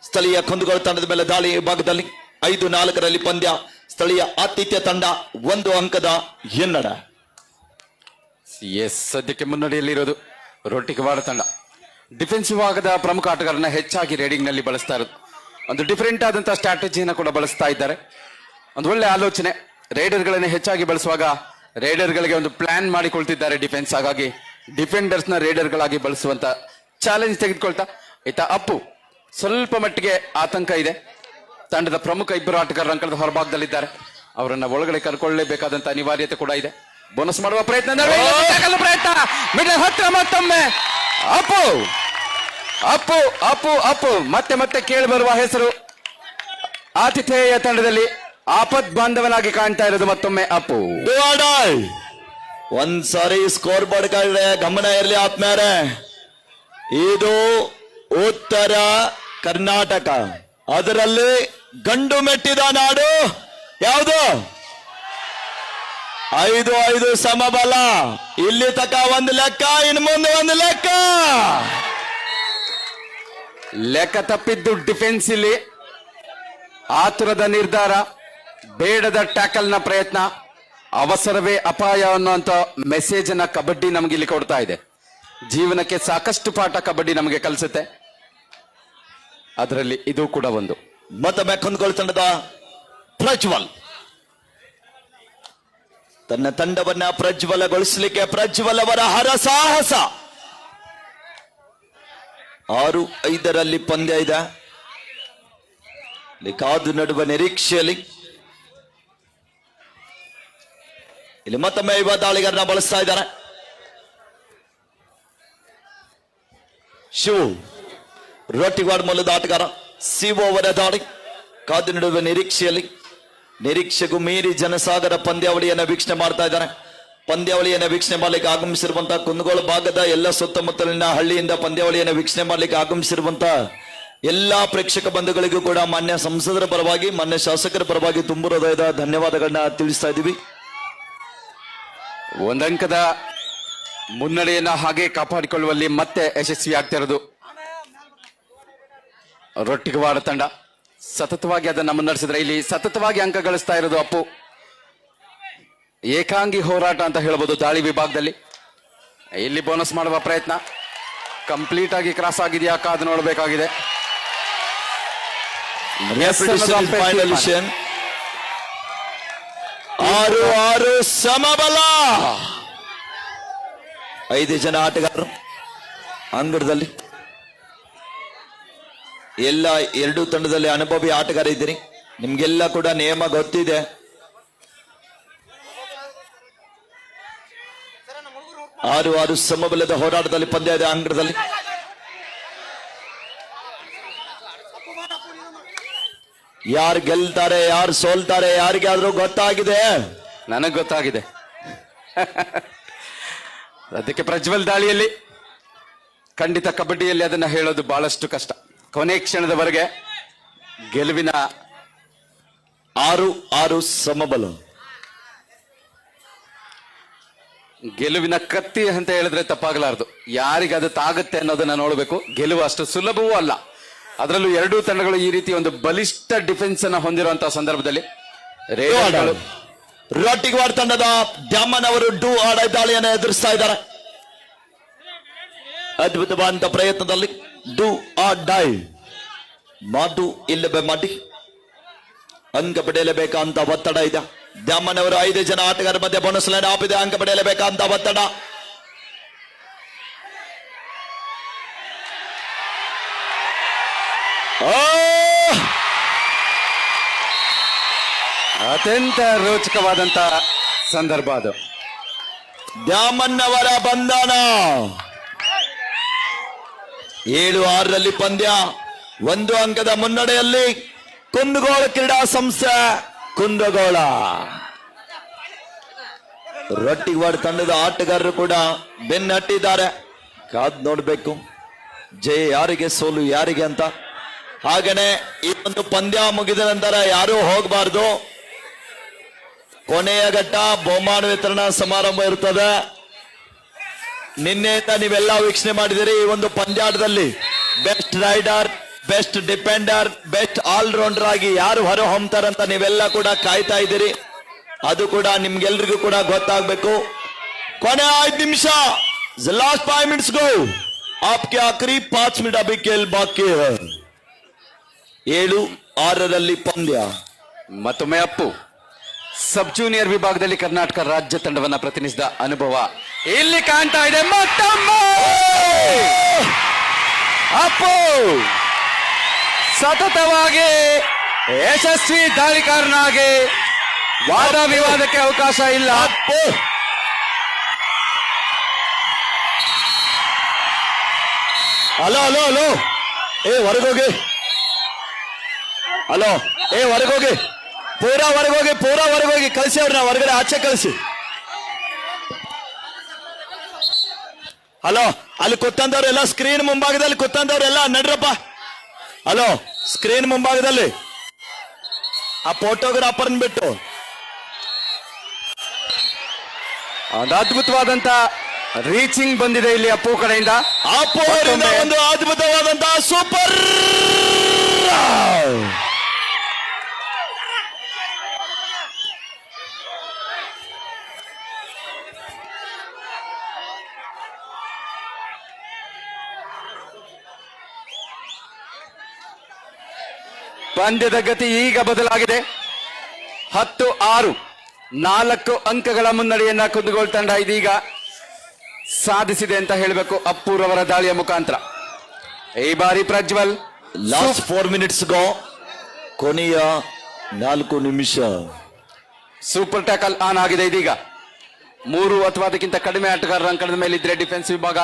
ಸ್ಥಳೀಯ ಕುಂದಗೋಳ ತಂಡದ ಮೇಲೆ ದಾಳಿ ಭಾಗದಲ್ಲಿ. ಐದು ನಾಲ್ಕರಲ್ಲಿ ಪಂದ್ಯ, ಸ್ಥಳೀಯ ಆತಿಥ್ಯ ತಂಡ ಒಂದು ಅಂಕದ ಹಿನ್ನಡ. ಎಸ್ ಸದ್ಯಕ್ಕೆ ಮುನ್ನಡೆಯಲ್ಲಿರೋದು ರೊಟ್ಟಿಗವಾಡ ತಂಡ. ಡಿಫೆನ್ಸಿವ್ ಆಗದ ಪ್ರಮುಖ ಆಟಗಾರನ ಹೆಚ್ಚಾಗಿ ರೇಡಿಂಗ್ನಲ್ಲಿ ಬಳಸ್ತಾ ಇರೋದು. ಒಂದು ಡಿಫರೆಂಟ್ ಆದಂತಹ ಸ್ಟ್ರಾಟಜಿಯನ್ನು ಕೂಡ ಬಳಸ್ತಾ ಇದ್ದಾರೆ. ಒಂದು ಒಳ್ಳೆ ಆಲೋಚನೆ. ರೈಡರ್ಗಳನ್ನು ಹೆಚ್ಚಾಗಿ ಬಳಸುವಾಗ ರೈಡರ್ಗಳಿಗೆ ಒಂದು ಪ್ಲಾನ್ ಮಾಡಿಕೊಳ್ತಿದ್ದಾರೆ ಡಿಫೆನ್ಸ್ ಹಾಗಾಗಿ ಡಿಫೆಂಡರ್ಸ್ನ ರೈಡರ್ಗಳಾಗಿ ಬಳಸುವಂತ ಚಾಲೆಂಜ್ ತೆಗೆದುಕೊಳ್ತಾ. ಈತ ಅಪ್ಪು, ಸ್ವಲ್ಪ ಮಟ್ಟಿಗೆ ಆತಂಕ ಇದೆ. ತಂಡದ ಪ್ರಮುಖ ಇಬ್ಬರು ಆಟಗಾರರು ಅಂಕಣದ ಹೊರಭಾಗದಲ್ಲಿದ್ದಾರೆ. ಅವರನ್ನ ಒಳಗಡೆ ಕರ್ಕೊಳ್ಳೇಬೇಕಾದಂತ ಅನಿವಾರ್ಯತೆ ಕೂಡ ಇದೆ. ಬೋನಸ್ ಮಾಡುವ ಪ್ರಯತ್ನ ಪ್ರಯತ್ನ. ಮಿಡಲ್ ಹತ್ತಿರ ಮತ್ತೊಮ್ಮೆ. ಅಪ್ಪು! ಅಪ್ಪು ಅಪ್ಪು ಅಪ್ಪು. ಮತ್ತೆ ಮತ್ತೆ ಕೇಳಿ ಬರುವ ಹೆಸರು. ಆತಿಥೇಯ ತಂಡದಲ್ಲಿ ಆಪತ್ ಬಾಂಧವನಾಗಿ ಕಾಣ್ತಾ ಇರೋದು ಮತ್ತೊಮ್ಮೆ ಅಪ್ಪು. ಒಂದ್ ಸಾರಿ ಸ್ಕೋರ್ ಬೋರ್ಡ್ ಕಡೆ ಗಮನ ಇರಲಿ ಆತ್ಮೇರೆ ಇದು ಉತ್ತರ ಕರ್ನಾಟಕ. ಅದರಲ್ಲಿ ಗಂಡು ಮೆಟ್ಟಿದ ನಾಡು ಯಾವುದು? ಐದು ಐದು ಸಮಬಲ. ಇಲ್ಲಿ ತಕ ಒಂದು ಲೆಕ್ಕ, ಇನ್ನು ಮುಂದೆ ಒಂದು ಲೆಕ್ಕ. ಲೆಕ್ಕ ತಪ್ಪಿದ್ದು ಡಿಫೆನ್ಸ್ ಇಲ್ಲಿ. ಆತುರದ ನಿರ್ಧಾರ, ಬೇಡದ ಟ್ಯಾಕಲ್ನ ನ ಪ್ರಯತ್ನ, ಅವಸರವೇ ಅಪಾಯ ಅನ್ನುವಂತ ಮೆಸೇಜ್ ಅನ್ನ ಕಬಡ್ಡಿ ನಮ್ಗೆ ಇಲ್ಲಿ ಕೊಡ್ತಾ ಇದೆ. ಜೀವನಕ್ಕೆ ಸಾಕಷ್ಟು ಪಾಠ ಕಬಡ್ಡಿ ನಮಗೆ ಕಲಿಸುತ್ತೆ. ಅದರಲ್ಲಿ ಇದು ಕೂಡ ಒಂದು. ಮತ್ತೊಮ್ಮೆ ಕುಂದಗೋಳ ಹೊಂದ್ಕೊಳ್ತಂಡದ ಪ್ರಜ್ವಲ್. ತನ್ನ ತಂಡವನ್ನ ಪ್ರಜ್ವಲಗೊಳಿಸಲಿಕ್ಕೆ ಪ್ರಜ್ವಲವರ ಹರಸಾಹಸ ಆರು, ಐದರಲ್ಲಿ ಪಂದ್ಯ ಇದೆ. ಕಾದು ನಡುವ ನಿರೀಕ್ಷೆಯಲ್ಲಿ. ಇಲ್ಲಿ ಮತ್ತೊಮ್ಮೆ ಯುವ ದಾಳಿಗಾರನ ಬಳಸ್ತಾ ಇದ್ದಾರೆ. ಶಿವು, ರೊಟ್ಟಿವಾಡ್ ಮೂಲದ ಆಟಗಾರ ಸಿಒ ಅವರ ದಾಳಿ. ಕಾದು ನಡುವ ನಿರೀಕ್ಷೆಯಲ್ಲಿ. ನಿರೀಕ್ಷೆಗೂ ಮೀರಿ ಜನಸಾಗರ ಪಂದ್ಯಾವಳಿಯನ್ನು ವೀಕ್ಷಣೆ ಮಾಡ್ತಾ ಇದ್ದಾರೆ ಪಂದ್ಯಾವಳಿಯನ್ನು ವೀಕ್ಷಣೆ ಮಾಡ್ಲಿಕ್ಕೆ ಆಗಮಿಸಿರುವಂತಹ ಕುಂದಗೋಳ ಭಾಗದ ಎಲ್ಲ ಸುತ್ತಮುತ್ತಲಿನ ಹಳ್ಳಿಯಿಂದ ಪಂದ್ಯಾವಳಿಯನ್ನು ವೀಕ್ಷಣೆ ಮಾಡ್ಲಿಕ್ಕೆ ಆಗಮಿಸಿರುವಂತಹ ಎಲ್ಲಾ ಪ್ರೇಕ್ಷಕ ಬಂಧುಗಳಿಗೂ ಕೂಡ ಮಾನ್ಯ ಸಂಸದರ ಪರವಾಗಿ, ಮಾನ್ಯ ಶಾಸಕರ ಪರವಾಗಿ ತುಂಬು ಹೃದಯದ ಧನ್ಯವಾದಗಳನ್ನ ತಿಳಿಸ್ತಾ ಇದ್ದೀವಿ. ಒಂದಂಕದ ಮುನ್ನಡೆಯನ್ನ ಹಾಗೆ ಕಾಪಾಡಿಕೊಳ್ಳುವಲ್ಲಿ ಮತ್ತೆ ಯಶಸ್ವಿ ಆಗ್ತಿರೋದು ರೊಟ್ಟಿಗವಾಡ ತಂಡ. ಸತತವಾಗಿ ಅದನ್ನ ಮುನ್ನಡೆಸಿದ್ರೆ ಇಲ್ಲಿ ಸತತವಾಗಿ ಅಂಕ ಗಳಿಸ್ತಾ ಇರೋದು ಅಪ್ಪು. ಏಕಾಂಗಿ ಹೋರಾಟ ಅಂತ ಹೇಳ್ಬೋದು ದಾಳಿ ವಿಭಾಗದಲ್ಲಿ. ಇಲ್ಲಿ ಬೋನಸ್ ಮಾಡುವ ಪ್ರಯತ್ನ. ಕಂಪ್ಲೀಟ್ ಆಗಿ ಕ್ರಾಸ್ ಆಗಿದೆಯಾ? ಕಾದು ನೋಡಬೇಕಾಗಿದೆ. ಆರು ಆರು ಸಮಬಲ! ಐದು ಜನ ಆಟಗಾರರು ಅಂಗಡದಲ್ಲಿ. ಎಲ್ಲ ಎರಡು ತಂಡದಲ್ಲಿ ಅನುಭವಿ ಆಟಗಾರ ಇದ್ದೀರಿ ನಿಮ್ಗೆಲ್ಲ ಕೂಡ ನಿಯಮ ಗೊತ್ತಿದೆ. ಆರು ಆರು ಸಮಬಲದ ಹೋರಾಟದಲ್ಲಿ ಪಂದ್ಯ ಇದೆ ಅಂಗಡದಲ್ಲಿ ಯಾರು ಗೆಲ್ತಾರೆ, ಯಾರು ಸೋಲ್ತಾರೆ ಯಾರಿಗಾದ್ರೂ ಗೊತ್ತಾಗಿದೆ? ನನಗ್ ಗೊತ್ತಾಗಿದೆ. ಅದಕ್ಕೆ ಪ್ರಜ್ವಲ್ ದಾಳಿಯಲ್ಲಿ ಖಂಡಿತ ಕಬಡ್ಡಿಯಲ್ಲಿ ಅದನ್ನ ಹೇಳೋದು ಬಹಳಷ್ಟು ಕಷ್ಟ. ಕೊನೆ ಕ್ಷಣದವರೆಗೆ ಗೆಲುವಿನ ಆರು ಆರು ಸಮಬಲ. ಗೆಲುವಿನ ಕತ್ತಿ ಅಂತ ಹೇಳಿದ್ರೆ ತಪ್ಪಾಗಲಾರದು. ಯಾರಿಗೆ ಅದು ತಾಗುತ್ತೆ ಅನ್ನೋದನ್ನ ನೋಡಬೇಕು. ಗೆಲುವು ಅಷ್ಟು ಸುಲಭವೂ ಅಲ್ಲ. ಅದರಲ್ಲೂ ಎರಡೂ ತಂಡಗಳು ಈ ರೀತಿ ಒಂದು ಬಲಿಷ್ಠ ಡಿಫೆನ್ಸ್ ಅನ್ನ ಹೊಂದಿರುವಂತಹ ಸಂದರ್ಭದಲ್ಲಿ ರೋಟಿಗ್ವಾರ್ ತಂಡದ ಡ್ಯಾಮನ್ ಅವರು ಡೂ ಆಡ ದಾಳಿಯನ್ನು ಎದುರಿಸ್ತಾ ಇದ್ದಾರೆ. ಅದ್ಭುತವಾದಂತ ಪ್ರಯತ್ನದಲ್ಲಿ ಡೂ ಆ ಡೈ ಮಾತು ಇಲ್ಲವೇ ಮಾಡಿ. ಅಂಕ ಪಡೆಯಲೇಬೇಕಂತ ಒತ್ತಡ ಇದೆ. ದ್ಯಾಮನವರು ಐದು ಜನ ಆಟಗಾರ ಮಧ್ಯೆ ಬೋನಸ್ ಲೈನ್ ಆಪಿದೆ. ಅಂಕ ಪಡೆಯಲೇಬೇಕಂತ ಒತ್ತಡ! ಅತ್ಯಂತ ರೋಚಕವಾದಂತ ಸಂದರ್ಭ ಅದು. ದ್ಯಾಮನ್ನವರ ಬಂಧನ. ಏಳು ಆರರಲ್ಲಿ ಪಂದ್ಯ. ಒಂದು ಅಂಕದ ಮುನ್ನಡೆಯಲ್ಲಿ ಕುಂದಗೋಳ ಕ್ರೀಡಾ ಸಂಸ್ಥೆ ಕುಂದಗೋಳ. ರೊಟ್ಟಿವಾಡ್ ತಂಡದ ಆಟಗಾರರು ಕೂಡ ಬೆನ್ನಟ್ಟಿದ್ದಾರೆ ಕಾದ್ ನೋಡ್ಬೇಕು. ಜಯ ಯಾರಿಗೆ, ಸೋಲು ಯಾರಿಗೆ ಅಂತ. ಹಾಗೇನೆ ಈ ಒಂದು ಪಂದ್ಯ ಮುಗಿದ ನಂತರ ಯಾರೂ ಹೋಗಬಾರ್ದು. ಕೊನೆಯ ಘಟ್ಟ ಬಹುಮಾನ ವಿತರಣಾ ಸಮಾರಂಭ ಇರ್ತದೆ ನಿನ್ನೆಯಿಂದ ನೀವೆಲ್ಲ ವೀಕ್ಷಣೆ ಮಾಡಿದಿರಿ ಈ ಒಂದು ಪಂದ್ಯಾಟದಲ್ಲಿ best raider best defender best allrounder ಆಗಿ ಯಾರು ಹೊರ ಹೊಮ್ತಾರಂತ ನೀವೆಲ್ಲ ಕೂಡ ಕಾಯ್ತಾ ಇದ್ದೀರಿ. ಅದು ಕೂಡ ನಿಮ್ಗೆಲ್ರಿಗೂ ಕೂಡ ಗೊತ್ತಾಗ್ಬೇಕು. ಕೊನೆ ಐದು ನಿಮಿಷ ಲಾಸ್ಟ್ ಫೈವ್ ಮಿನಿಟ್ಸ್ ಗೋ ಆಪ್ಕೆ ಆಕ್ರಿ ಪಾಂಚ್ ಮಿನಿಟ್ ಅಭಿ ಕೇಲ್ ಬಾಕಿ. ಏಳು, ಆರರಲ್ಲಿ ಪಂದ್ಯ. ಮತ್ತೊಮ್ಮೆ ಅಪ್ಪು. ಸಬ್ ಜೂನಿಯರ್ ವಿಭಾಗದಲ್ಲಿ ಕರ್ನಾಟಕ ರಾಜ್ಯ ತಂಡವನ್ನ ಪ್ರತಿನಿಧಿಸಿದ ಅನುಭವ ಇಲ್ಲಿ ಕಾಣ್ತಾ ಇದೆ. ಮತ್ತಮ್ಮ! ಅಪ್ಪು! ಸತತವಾಗಿ ಯಶಸ್ವಿ ದಾಳಿಕಾರನಾಗಿ ವಾದ ವಿವಾದಕ್ಕೆ ಅವಕಾಶ ಇಲ್ಲ. ಅಪ್ಪು! Hello hello hello! ಏ ಹೊರಗೋಗಿ. ಹಲೋ ಏ ಹೊರಗೋಗಿ. ಪೂರಾ ಹೋಗಿ ಪೂರಾ ಹೋಗಿ ಕಳಿಸಿ ಅವ್ರನ್ನ ಹೊರಗಡೆ ಆಚೆ ಕಳಿಸಿ. ಹಲೋ ಅಲ್ಲಿ ಕೂತಂದವ್ರೆಲ್ಲ ಸ್ಕ್ರೀನ್ ಮುಂಭಾಗದಲ್ಲಿ ಕೂತಂದವ್ರೆಲ್ಲ ನಡ್ರಪ್ಪ. ಹಲೋ ಸ್ಕ್ರೀನ್ ಮುಂಭಾಗದಲ್ಲಿ. ಆ ಫೋಟೋಗ್ರಾಫರ್ನ ಬಿಟ್ಟು. ಒಂದು ಅದ್ಭುತವಾದಂತ ರೀಚಿಂಗ್ ಬಂದಿದೆ ಇಲ್ಲಿ ಅಪ್ಪು ಕಡೆಯಿಂದ. ಅಪ್ಪು. ಒಂದು ಅದ್ಭುತವಾದಂತಹ ಸೂಪರ್ ಪಂದ್ಯದ ಗತಿ ಈಗ ಬದಲಾಗಿದೆ. ಹತ್ತು ಆರು ನಾಲ್ಕು ಅಂಕಗಳ ಮುನ್ನಡೆಯನ್ನ ಕುಂದಗೋಳ್ ತಂಡ ಇದೀಗ ಸಾಧಿಸಿದೆ ಅಂತ ಹೇಳಬೇಕು ಅಪ್ಪೂರವರ ದಾಳಿಯ ಮುಖಾಂತರ. ಈ ಬಾರಿ Prajwal last four minutes go ಕೊನೆಯ ನಾಲ್ಕು ನಿಮಿಷ. ಸೂಪರ್ ಟ್ಯಾಕಲ್ ಆನ್ ಆಗಿದೆ ಇದೀಗ. ಮೂರು ಅಥವಾ ಅದಕ್ಕಿಂತ ಕಡಿಮೆ ಆಟಗಾರರ ಅಂಕಣದ ಮೇಲೆ ಇದ್ರೆ ಡಿಫೆನ್ಸ್ ವಿಭಾಗ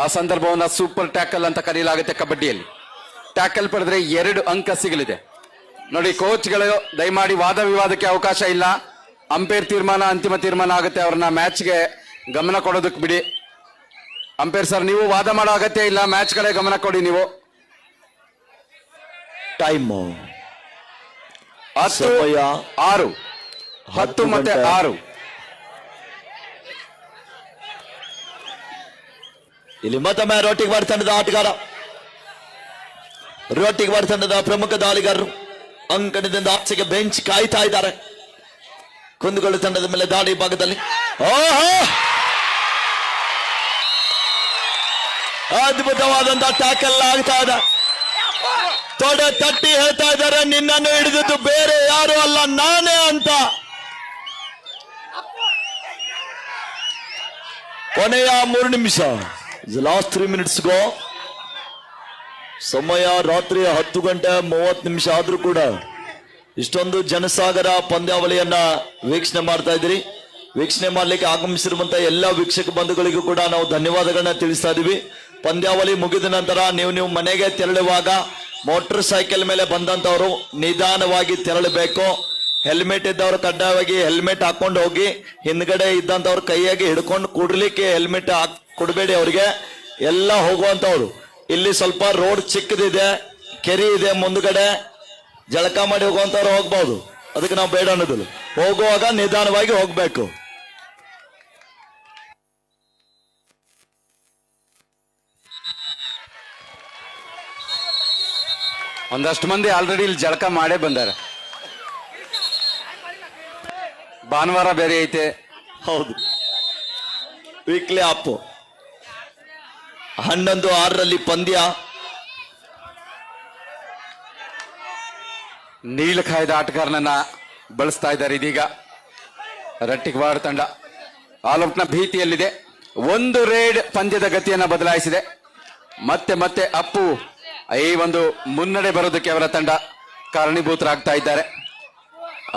ಆ ಸಂದರ್ಭವನ್ನ ಸೂಪರ್ ಟ್ಯಾಕಲ್ ಅಂತ ಕರೆಯಲಾಗುತ್ತೆ ಕಬಡ್ಡಿಯಲ್ಲಿ. ಟ್ಯಾಕಲ್ ಪಡೆದ್ರೆ ಎರಡು ಅಂಕ ಸಿಗಲಿದೆ. ನೋಡಿ ಕೋಚ್ಗಳು ದಯಮಾಡಿ ವಾದ ವಿವಾದಕ್ಕೆ ಅವಕಾಶ ಇಲ್ಲ. ಅಂಪೇರ್ ತೀರ್ಮಾನ ಅಂತಿಮ ತೀರ್ಮಾನ ಆಗುತ್ತೆ. ಅವ್ರನ್ನ ಮ್ಯಾಚ್ಗೆ ಗಮನ ಕೊಡೋದಕ್ಕೆ ಬಿಡಿ. ಅಂಪೇರ್ ಸರ್ ನೀವು ವಾದ ಮಾಡೋ ಅಗತ್ಯ ಇಲ್ಲ. ಮ್ಯಾಚ್ ಕಡೆ ಗಮನ ಕೊಡಿ ನೀವು. ಟೈಮ್. ಹತ್ತು ಆರು. ಹತ್ತು ಮತ್ತೆ. ಆರು. ಇಲ್ಲಿ ಮತ್ತೊಮ್ಮೆ ರೋಟಿಗೆ ಬರ್ತಾನೆ ತಂಡದ ಆಟಗಾರ. ರೋಟಿಗೆ ಬಾರ್ ತಂಡದ ಪ್ರಮುಖ ದಾಳಿಗಾರರು. ಅಂಕಣದಿಂದ ಆಚೆಗೆ ಬೆಂಚ್ ಕಾಯ್ತಾ ಇದ್ದಾರೆ. ಕುಂದುಗಳು ತಂಡದ ಮೇಲೆ ದಾಳಿ ಭಾಗದಲ್ಲಿ. ಓಹೋ! ಅದ್ಭುತವಾದಂತಹ ಟ್ಯಾಕಲ್ ಆಗ್ತಾ ಇದೆ. ತೊಡೆ ತಟ್ಟಿ ಹೇಳ್ತಾ ಇದ್ದಾರೆ, ನಿನ್ನನ್ನು ಹಿಡಿದದ್ದು ಬೇರೆ ಯಾರು ಅಲ್ಲ, ನಾನೇ ಅಂತ. ಕೊನೆಯ ಮೂರು ನಿಮಿಷ. ಲಾಸ್ಟ್ ತ್ರೀ ಮಿನಿಟ್ಸ್ ಗೋ ಸಮಯ ರಾತ್ರಿ ಹತ್ತು ಗಂಟೆ ಮೂವತ್ತು ನಿಮಿಷ ಆದ್ರೂ ಕೂಡ ಇಷ್ಟೊಂದು ಜನಸಾಗರ ಪಂದ್ಯಾವಳಿಯನ್ನ ವೀಕ್ಷಣೆ ಮಾಡ್ತಾ ಇದ್ದೀರಿ. ವೀಕ್ಷಣೆ ಮಾಡ್ಲಿಕ್ಕೆ ಆಗಮಿಸಿರುವಂತ ಎಲ್ಲ ವೀಕ್ಷಕ ಬಂಧುಗಳಿಗೂ ಕೂಡ ನಾವು ಧನ್ಯವಾದಗಳನ್ನ ತಿಳಿಸ್ತಾ ಇದೀವಿ ಪಂದ್ಯಾವಳಿ ಮುಗಿದ ನಂತರ ನೀವು ನೀವು ಮನೆಗೆ ತೆರಳುವಾಗ ಮೋಟರ್ ಸೈಕಲ್ ಮೇಲೆ ಬಂದಂತವರು ನಿಧಾನವಾಗಿ ತೆರಳಬೇಕು. ಹೆಲ್ಮೆಟ್ ಇದ್ದವರು ಕಡ್ಡಾಯವಾಗಿ ಹೆಲ್ಮೆಟ್ ಹಾಕೊಂಡು ಹೋಗಿ ಹಿಂದ್ಗಡೆ ಇದ್ದಂತವ್ರ ಕೈಯಾಗಿ ಹಿಡ್ಕೊಂಡು ಕೂಡ್ಲಿಕ್ಕೆ ಹೆಲ್ಮೆಟ್ ಹಾಕ್, ಕೊಡಬೇಡಿ ಅವ್ರಿಗೆ. ಎಲ್ಲ ಹೋಗುವಂತವ್ರು. ಇಲ್ಲಿ ಸ್ವಲ್ಪ ರೋಡ್ ಚಿಕ್ಕದಿದೆ ಕೆರೆ ಇದೆ ಮುಂದ್ಗಡೆ. ಜಳಕ ಮಾಡಿ ಹೋಗುವಂತವ್ರು ಹೋಗ್ಬಹುದು ಅದಕ್ಕೆ ನಾವು ಬೇಡ ಅನ್ನೋದಿಲ್ಲ. ಹೋಗುವಾಗ ನಿಧಾನವಾಗಿ ಹೋಗ್ಬೇಕು. ಒಂದಷ್ಟು ಮಂದಿ ಆಲ್ರೆಡಿ ಇಲ್ಲಿ ಜಳಕ ಮಾಡೇ ಬಂದಾರೆ. ಭಾನುವಾರ ಬೇರೆ ಐತೆ. ಹೌದು. ವೀಕ್ಲಿ ಅಪ್ ಹನ್ನೊಂದು ಆರರಲ್ಲಿ ಪಂದ್ಯ. ನೀಲಕಾಯದ ಆಟಗಾರನನ್ನ ಬಳಸ್ತಾ ಇದ್ದಾರೆ ಇದೀಗ. ರಟ್ಟಿಗವಾಡ ತಂಡ. ಆಲ್ಔಟ್ನ ಭೀತಿಯಲ್ಲಿದೆ. ಒಂದು ರೇಡ್ ಪಂದ್ಯದ ಗತಿಯನ್ನ ಬದಲಾಯಿಸಿದೆ. ಮತ್ತೆ ಮತ್ತೆ ಅಪ್ಪು ಈ ಒಂದು ಮುನ್ನಡೆ ಬರೋದಕ್ಕೆ ಅವರ ತಂಡ ಕಾರಣೀಭೂತರಾಗ್ತಾ ಇದ್ದಾರೆ.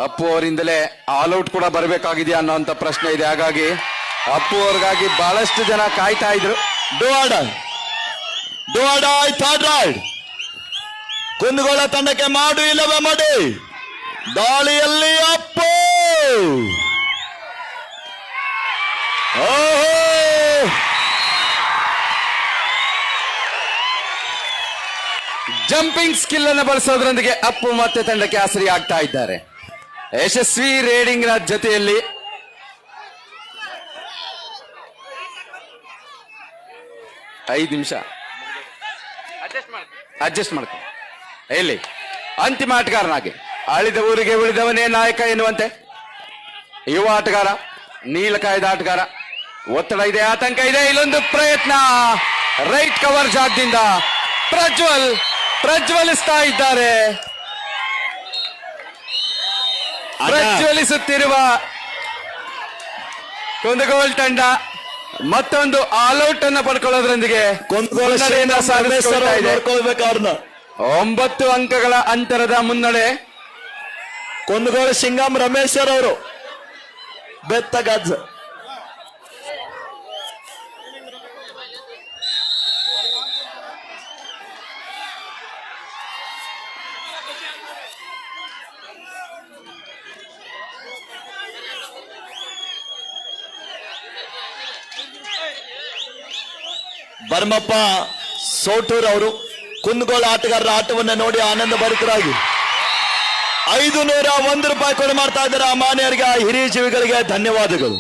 ಅಪ್ಪು ಅವರಿಂದಲೇ ಆಲ್ಔಟ್ ಕೂಡ ಬರಬೇಕಾಗಿದೆಯಾ ಅನ್ನೋಂಥ ಪ್ರಶ್ನೆ ಇದೆ. ಹಾಗಾಗಿ ಅಪ್ಪು ಅವ್ರಿಗಾಗಿ ಬಹಳಷ್ಟು ಜನ ಕಾಯ್ತಾ ಇದ್ರು. ಡೋಡ ಡೋಡ ಥರ್ಡ್ ರೈಡ್ ಕುಂದಗೋಳ ತಂಡಕ್ಕೆ ಮಾಡು, ಇಲ್ಲವೇ ಮಾಡಿ. ದಾಳಿಯಲ್ಲಿ ಅಪ್ಪು. ಓಹೋ. ಜಂಪಿಂಗ್ ಸ್ಕಿಲ್ ಅನ್ನು ಬಳಸೋದ್ರೊಂದಿಗೆ ಅಪ್ಪು ಮತ್ತೆ ತಂಡಕ್ಕೆ ಆಸರಿ ಆಗ್ತಾ ಇದ್ದಾರೆ. ಯಶಸ್ವಿ ರೇಡಿಂಗ್ ಜೊತೆಯಲ್ಲಿ ಐದು ನಿಮಿಷ. ಅಡ್ಜಸ್ಟ್ ಮಾಡ್ತೀನಿ ಎಲ್ಲಿ? ಅಂತಿಮ ಆಟಗಾರನಾಗಿ. ಅಳಿದ ಊರಿಗೆ ಉಳಿದವನೇ ನಾಯಕ ಎನ್ನುವಂತೆ. ಯುವ ಆಟಗಾರ ನೀಲಕಾಯ್ದ ಆಟಗಾರ. ಒತ್ತಡ ಇದೆ ಆತಂಕ ಇದೆ. ಇಲ್ಲೊಂದು ಪ್ರಯತ್ನ. ರೈಟ್ ಕವರ್ ಜಾಗದಿಂದ ಪ್ರಜ್ವಲ್ ಪ್ರಜ್ವಲಿಸ್ತಾ ಇದ್ದಾರೆ. ಪ್ರಜ್ವಲಿಸುತ್ತಿರುವ ಕುಂದಗೋಲ್ ತಂಡ. ಮತ್ತೊಂದು ಆಲ್ಔಟ್ ಅನ್ನ ಪಡ್ಕೊಳ್ಳೋದ್ರೊಂದಿಗೆ ಒಂಬತ್ತು ಅಂಕಗಳ ಅಂತರದ ಮುನ್ನಡೆ. ಕುಂದಗೋಳ ಸಿಂಗಂ ರಮೇಶ್ ಸರ್ ಅವರು. ಬೆತ್ತ ಬರ್ಮಪ್ಪ ಸೋಟೂರ್ ಅವರು ಕುಂದಗೋಳ ಆಟಗಾರರ ಆಟವನ್ನ ನೋಡಿ ಆನಂದ ಭರಿತರಾಗಿ. ಐದು ನೂರ ಒಂದು ರೂಪಾಯಿ ಕೊಡು ಮಾಡ್ತಾ ಇದ್ದಾರೆ ಆ ಮಾನ್ಯರಿಗೆ ಆ ಹಿರಿಯ ಜೀವಿಗಳಿಗೆ ಧನ್ಯವಾದಗಳು.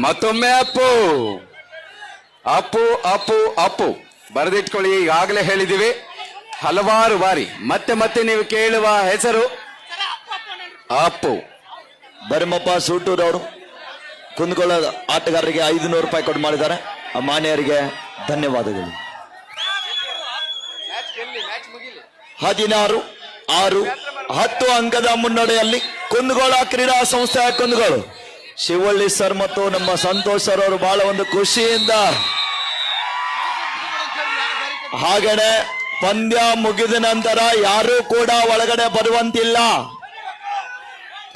ಮತ್ತೊಮ್ಮೆ ಅಪ್ಪು. ಅಪ್ಪು ಅಪ್ಪು ಅಪ್ಪು. ಬರೆದಿಟ್ಕೊಳ್ಳಿ ಈಗಾಗಲೇ ಹೇಳಿದಿವಿ ಹಲವಾರು ಬಾರಿ. ಮತ್ತೆ ಮತ್ತೆ ನೀವು ಕೇಳುವ ಹೆಸರು? ಅಪ್ಪು. ಬರಮಪ್ಪ ಸೂಟೂರ್ ಅವರು ಕುಂದಗೋಳ ಆಟಗಾರರಿಗೆ ಐದು ನೂರು ರೂಪಾಯಿ ಕೊಡು ಮಾಡಿದ್ದಾರೆ. ಆ ಮಾನ್ಯರಿಗೆ ಧನ್ಯವಾದಗಳು. ಹದಿನಾರು ಆರು ಹತ್ತು ಅಂಕದ ಮುನ್ನಡೆಯಲ್ಲಿ ಕುಂದಗೋಳ ಕ್ರೀಡಾ ಸಂಸ್ಥೆಯ ಕುಂದಗೋಳು. ಶಿವಳ್ಳಿ ಸರ್ ಮತ್ತು ನಮ್ಮ ಸಂತೋಷ್ ಸರ್ ಅವರು ಬಹಳ ಒಂದು ಖುಷಿಯಿಂದ ಹಾಗೇನೆ ಪಂದ್ಯ ಮುಗಿದ ನಂತರ ಯಾರು ಕೂಡ ಒಳಗಡೆ ಬರುವಂತಿಲ್ಲ.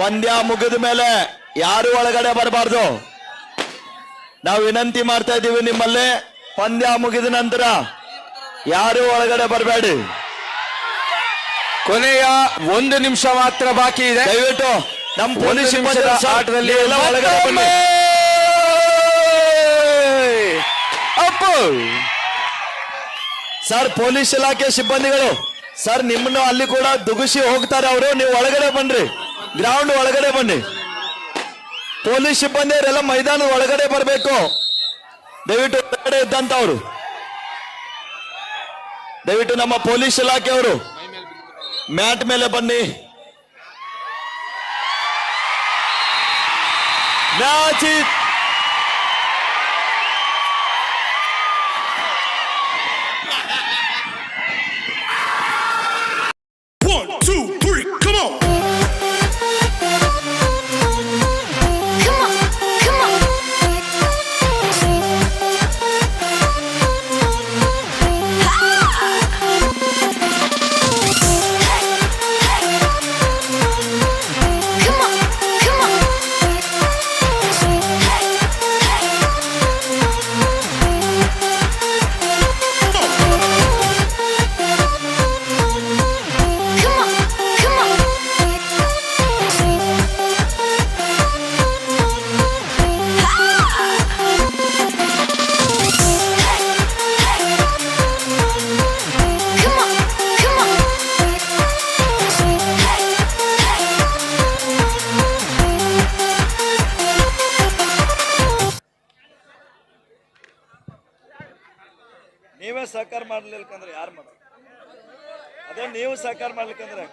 ಪಂದ್ಯ ಮುಗಿದ ಮೇಲೆ ಯಾರು ಒಳಗಡೆ ಬರಬಾರ್ದು. ನಾವು ವಿನಂತಿ ಮಾಡ್ತಾ ಇದ್ದೀವಿ ನಿಮ್ಮಲ್ಲಿ. ಪಂದ್ಯ ಮುಗಿದ ನಂತರ ಯಾರು ಒಳಗಡೆ ಬರಬೇಡಿ. ಕೊನೆಯ ಒಂದು ನಿಮಿಷ ಮಾತ್ರ ಬಾಕಿ ಇದೆ. ದಯವಿಟ್ಟು ನಮ್ಮ ಪೊಲೀಸ್ ನಿಮಿಷದ ಆಟದಲ್ಲಿ ಎಲ್ಲ ಒಳಗಡೆ ಬನ್ನಿ. ಅಪ್ಪು! ಸರ್ ಪೊಲೀಸ್ ಇಲಾಖೆ ಸಿಬ್ಬಂದಿಗಳು ಸರ್ ನಿಮ್ಮನ್ನು ಅಲ್ಲಿ ಕೂಡ ದುಗುಸಿ ಹೋಗ್ತಾರೆ ಅವರು. ನೀವು ಒಳಗಡೆ ಬನ್ರಿ. ಗ್ರೌಂಡ್ ಒಳಗಡೆ ಬನ್ನಿ. ಪೊಲೀಸ್ ಸಿಬ್ಬಂದಿಯವರೆಲ್ಲ ಮೈದಾನದ ಒಳಗಡೆ ಬರಬೇಕು. ದಯವಿಟ್ಟು ಹೊರಗಡೆ ಇದ್ದಂತವ್ರು ದಯವಿಟ್ಟು ನಮ್ಮ ಪೊಲೀಸ್ ಇಲಾಖೆಯವರು ಮ್ಯಾಟ್ ಮೇಲೆ ಬನ್ನಿ. ಮ್ಯಾಚ್ ನೀವು ಸಹಕಾರ ಮಾಡ್ಲಿಕ್ಕಂದ್ರೆ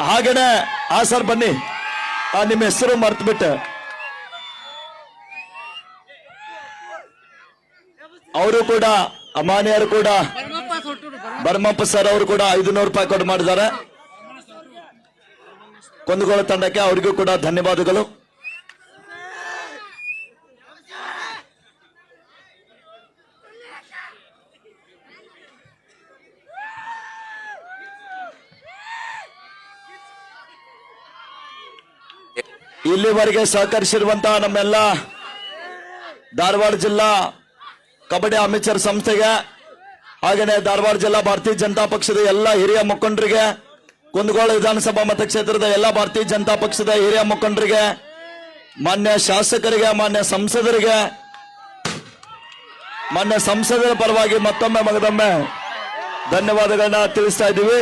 ಹಾಗಣ ಆ ಸರ್ ಬನ್ನಿ. ಆ, ನಿಮ್ಮ ಹೆಸರು ಮರ್ತು ಬಿಟ್ಟೆ ಅವರು ಕೂಡ, ಅಮಾನ್ಯರು ಕೂಡ, ಬರ್ಮಪ್ಪ ಸರ್ ಅವರು ಕೂಡ ಐದುನೂರು ರೂಪಾಯಿ ಕೊಟ್ಟು ಮಾಡಿದ್ದಾರೆ. ಕುಂದಗೋಳ ತಂಡಕ್ಕೆ ಅವರಿಗೂ ಕೂಡ ಧನ್ಯವಾದಗಳು. ಇಲ್ಲಿವರೆಗೆ ಸಹಕರಿಸಿರುವಂತಹ ನಮ್ಮೆಲ್ಲ ಧಾರವಾಡ ಜಿಲ್ಲಾ ಕಬಡ್ಡಿ ಅಮಿಚರ್ ಸಂಸ್ಥೆಗೆ ಹಾಗೆಯೇ ಧಾರವಾಡ ಜಿಲ್ಲಾ ಭಾರತೀಯ ಜನತಾ ಪಕ್ಷದ ಎಲ್ಲ ಹಿರಿಯ ಮುಖಂಡರಿಗೆ, ಕುಂದಗೋಳ ವಿಧಾನಸಭಾ ಮತಕ್ಷೇತ್ರದ ಎಲ್ಲ ಭಾರತೀಯ ಜನತಾ ಪಕ್ಷದ ಹಿರಿಯ ಮುಖಂಡರಿಗೆ, ಮಾನ್ಯ ಶಾಸಕರಿಗೆ, ಮಾನ್ಯ ಸಂಸದರಿಗೆ, ಮಾನ್ಯ ಸಂಸದರ ಪರವಾಗಿ ಮತ್ತೊಮ್ಮೆ ಮಗದೊಮ್ಮೆ ಧನ್ಯವಾದಗಳನ್ನ ತಿಳಿಸ್ತಾ ಇದ್ದೀವಿ.